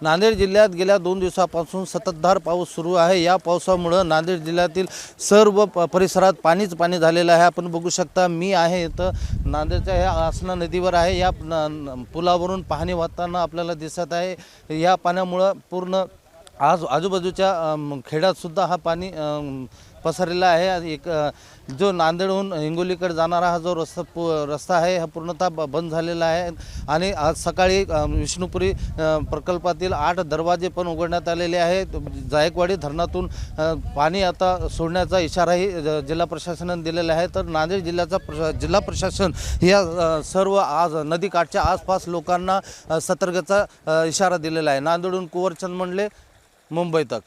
नांदेड जिल्ह्यात गेल्या दोन दिवसापासून सततधार पाऊस सुरू आहे. या पावसामुळं नांदेड जिल्ह्यातील सर्व प परिसरात पाणीच पाणी झालेलं आहे. आपण बघू शकता मी आहे इथं. नांदेडच्या ह्या आसना नदीवर आहे. या न- पुलावरून पाणी वाहताना आपल्याला दिसत आहे. या पाण्यामुळं पूर्ण आज आजूबाजूच्या खेड्यातसुद्धा हा पाणी पसरलेला आहे. आणि एक जो नांदेडहून हिंगोलीकडे जाणारा हा जो रस्ता पु रस्ता आहे हा पूर्णतः ब- बंद झालेला आहे. आणि आज सकाळी विष्णुपुरी प्रकल्पातील आठ दरवाजे पण उघडण्यात आलेले आहेत. जायकवाडी धरणातून पाणी आता सोडण्याचा इशाराही जिल्हा प्रशासनाने दिलेला आहे. तर नांदेड जिल्ह्याचा प्रशा जिल्हा प्रशासन या सर्व आज नदीकाठच्या आसपास लोकांना सतर्कचा इशारा दिलेला आहे. नांदेडहून कुवरचंद मंडले मुंबई तक.